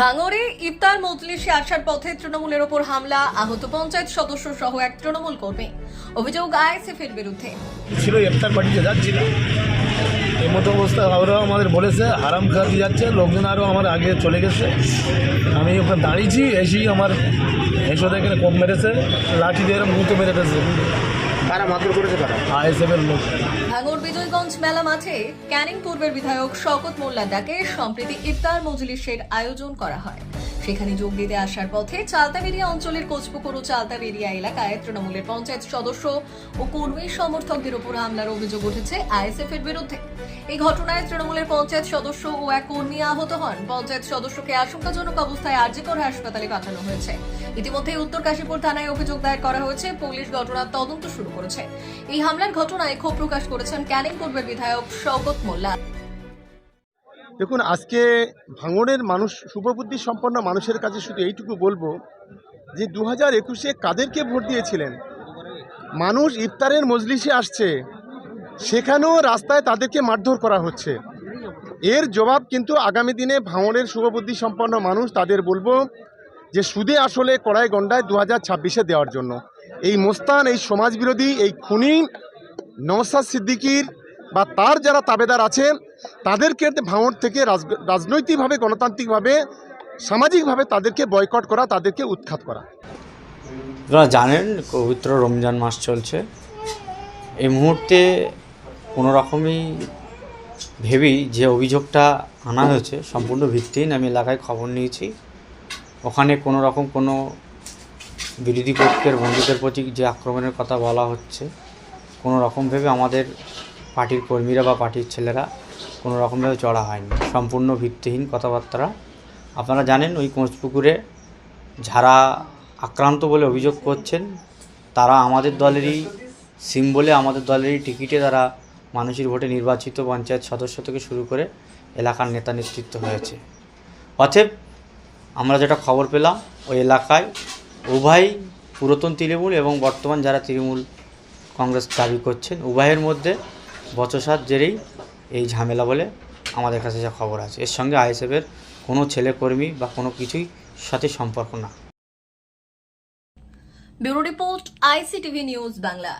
ভাঙড়ে ইফতার মজলিসে আসার পথে তৃণমূলের ওপর হামলা, আহত পঞ্চায়েত সদস্য সহ এক তৃণমূল কর্মী। অভিযোগ আইএসএফ এর বিরুদ্ধে। ছিল ইফতার পার্টিতে যাচ্ছিলাম এই মতো অবস্থা ওরাও আমাদের বলেছে, হারাম খাতে যাচ্ছে, লোকজন আরও আমার আগে চলে গেছে। আমি ওখানে দাঁড়িয়েছি, এসেই আমার এসো দেখে কম মেরেছে, লাঠি দিয়ে এরকম মুতো মেরে ফেলছে। কারা মারধর করেছে কারা? আইএসএফের লোক। ভাঙড় বিজয়গঞ্জ মেলা মাঠে ক্যানিং পূর্বের বিধায়ক শকত মোল্লা ডাকে সম্প্রীতি ইফতার মজলিসের আয়োজন করা হয়। সেখানে যোগ দিতে আসার পথে চালতাবেরিয়া অঞ্চলের কোচপুকুর ও চালতাবেরিয়া এলাকায় তৃণমূলের পঞ্চায়েত সদস্য ও কর্মী সমর্থকদের উপর হামলার অভিযোগ উঠেছে আইএসএফ এর বিরুদ্ধে। এই ঘটনায় তৃণমূলের পঞ্চায়েত সদস্য ও এক কর্মী আহত হন। পঞ্চায়েত সদস্যকে আশঙ্কাজনক অবস্থায় আরজিকর হাসপাতালে পাঠানো হয়েছে। ইতিমধ্যে উত্তর কাশীপুর থানায় অভিযোগ দায়ের করা হয়েছে, পুলিশ ঘটনার তদন্ত শুরু করেছে। এই হামলার ঘটনায় ক্ষোভ প্রকাশ করেছেন ক্যানিং পূর্বের বিধায়ক শওকত মোল্লা। দেখুন, আজকে ভাঙড়ের মানুষ শুভবুদ্ধি সম্পন্ন মানুষের কাছে শুধু এইটুকু বলব যে দু হাজার একুশে কাদেরকে ভোট দিয়েছিলেন? মানুষ ইফতারের মজলিসে আসছে, সেখানেও রাস্তায় তাদেরকে মারধর করা হচ্ছে। এর জবাব কিন্তু আগামী দিনে ভাঙড়ের শুভবুদ্ধি সম্পন্ন মানুষ তাদের বলব যে সুদে আসলে কড়াই গন্ডায় দু হাজার ছাব্বিশে দেওয়ার জন্য। এই মোস্তান, এই সমাজবিরোধী, এই খুনি নওসাদ সিদ্দিকির বা তার যারা তাবেদার আছেন তাদেরকে ভাঙড় থেকে রাজ- রাজনৈতিকভাবে, গণতান্ত্রিকভাবে, সামাজিকভাবে তাদেরকে বয়কট করা, তাদেরকে উৎখাত করা। আপনারা জানেন, পবিত্র রমজান মাস চলছে। এই মুহূর্তে কোনো রকমই ভেবেই যে অভিযোগটা আনা হয়েছে, সম্পূর্ণ ভিত্তিহীন, আমি এলাকায় খবর নিয়েছি। ওখানে কোনো রকম কোনো বিরোধী পক্ষের, বন্ধুদের প্রতি যে আক্রমণের কথা বলা হচ্ছে কোনো রকম ভেবে আমাদের পার্টির কর্মীরা বা পার্টির ছেলেরা কোনো রকমভাবে চড়া হয়নি। সম্পূর্ণ ভিত্তিহীন কথাবার্তা। আপনারা জানেন ওই কোঁচপুকুরে যারা আক্রান্ত বলে অভিযোগ করছেন, তারা আমাদের দলেরই সিম বলে আমাদের দলেরই টিকিটে তারা মানুষের ভোটে নির্বাচিত পঞ্চায়েত সদস্য থেকে শুরু করে এলাকার নেতা নেতৃত্ব হয়েছে। অতএব আমরা যেটা খবর পেলাম, ওই এলাকায় উভয় পুরাতন তৃণমূল এবং বর্তমান যারা তৃণমূল কংগ্রেস দাবি করছেন, উভয়ের মধ্যে বচসার জেরেই এই ঝামেলা বলে আমাদের কাছে যা খবর আছে। এর সঙ্গে আইএসএফের কোনো ছেলেকর্মী বা কোনো কিছুই সাথে সম্পর্ক না। Bureau report ICTV news Bangla.